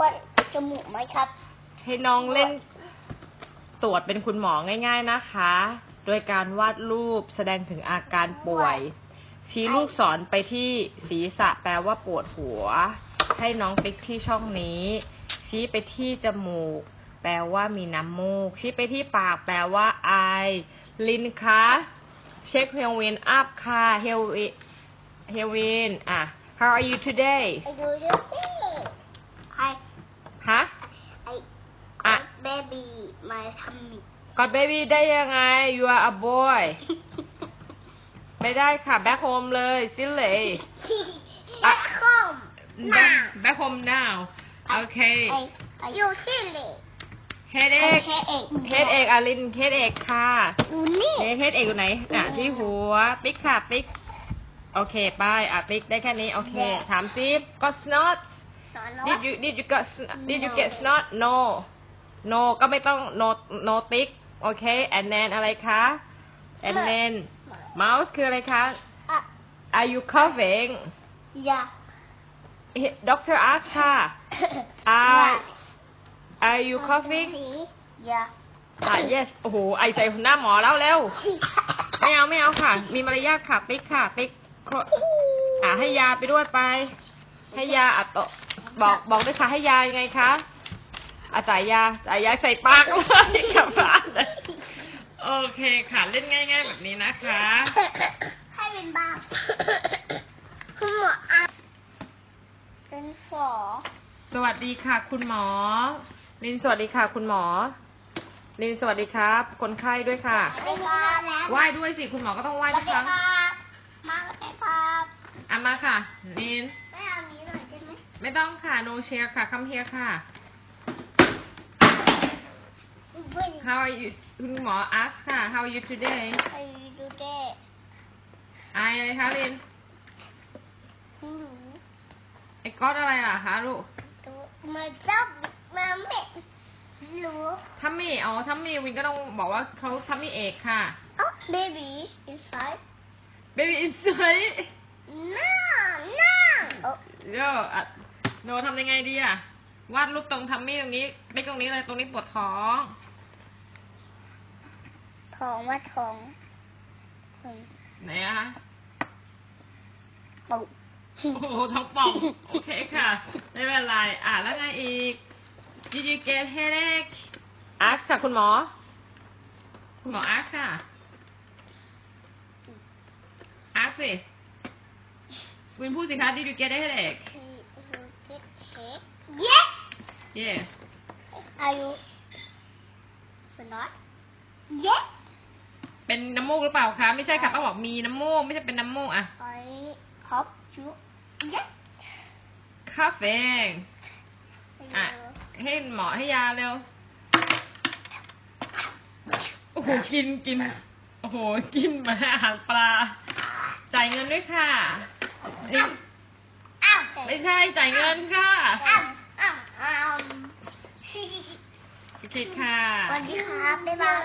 ปวดจมูกไหมครับ ให้น้องเล่นตรวจเป็นคุณหมอง่าย ๆนะคะ โดยการวาดรูปแสดงถึงอาการป่วย ชี้ลูกศรไปที่ศีรษะแปลว่าปวดหัว ให้น้องติ๊กที่ช่องนี้ ชี้ไปที่จมูก แปลว่ามีน้ำมูก ชี้ไปที่ปากแปลว่าไอ ลินคะเช็คเฮลวินอัพค่ะเฮลวิเฮลวินอะ how are you today ไอ้ดูดูสิไอ้ ฮะ ไอ้ อะเบบี้มาทำมิกอดเบบี้ได้ยังไง you are a boy ไม่ได้ค่ะแบ็คโฮมเลย ซิเลยแบ็คคอมแบ็คโฮม now โอเคไอ้ไอ้ยูซิลี headache เฮเอก headache อาริน headache ค่ะอยู่นี่เฮ headache อยู่ไหนอะที่หัว ปิ๊กค่ะ ปิ๊ก โอเคไปอะ ปิ๊กได้แค่นี้ โอเค ถามซิก็ snot นอนแล้ว did you did you get did you get snot no no ก็ไม่ต้อง no no ติ๊กโอเค and then อะไรคะ and then mouth คืออะไรคะอะ Are you coughing อย่า Doctor ask ค่ะ Are Are you coughing อย่าอะ yes โอ้โห ไอใส่หน้าหมอแล้วเร็ว ไม่เอาไม่เอาค่ะ มีมารยาทค่ะ ติ๊กค่ะ ติ๊กอะให้ยาไปด้วยไป ให้ยาอัดโตะบอกบอกด้วยค่ะ ให้ยายังไงคะ อาจ่ายยาจ่ายยาใส่ปากเลยกลับบ้านเลยโอเคค่ะเล่นง่าย ๆ แบบนี้นะคะ ให้เป็นบ้าคุณหมออะเป็นฝอสวัสดีค่ะ คุณหมอ ลินสวัสดีค่ะ คุณหมอ ลินสวัสดีครับ คนไข้ด้วยค่ะสวัสดีครับแล้วไหว้ด้วยสิคุณหมอก็ต้องไหว้สวัทุสกดีครั้งครับมาเลยครับอะมาค่ะลินไม่เอานี้หน่อยได้ไหม ไม่ต้องค่ะ no share ค่ะ come here ค่ะ เฮ้ย how are you คุณหมอ ask ค่ะ how are you today ไอ้ดูเด้อายอะไรคะลินหนูไอ้ก๊อตอะไรล่ะคะลูกตัวมาจับมาไม่รู้ทัมมี่อ๋อทัมมี่วินก็ต้องบอกว่าเขาทัมมี่เอกค่ะอ๋อ baby inside baby inside น่าน่าโอ้เดี๋ยวอะโนทำยังไงดีอะวาดรูปตรงทัมมี่ตรงนี้ไม่ตรงนี้เลยตรงนี้ปวดท้อง ท้องว่าท้องอืมไหนอะคะปุ๊บโอ้โหท้องป่องโอเคค่ะไม่เป็นไรอะแล้วไงอีก Did you get headache ask ค่ะคุณหมอ คุณหมอ ask ค่ะ ask สิวินพูดสิคะ Did you get a headache Yes yes Are you not Yes เป็นน้ำมูกหรือเปล่าคะ ไม่ใช่ค่ะต้องบอกมีน้ำมูกไม่ใช่เป็นน้ำมูกอะ I cop you Yes coughing อะ ให้หมอให้ยาเร็ว โอ้โห กินกิน โอ้โห กินเหมาอาหารปลา จ่ายเงินด้วยค่ะนี่อ้าวไม่ใช่จ่ายเงินค่ะอ้าวอ้าวอ้าวชิชิชิโอเคค่ะ สวัสดีครับบ๊ายบาย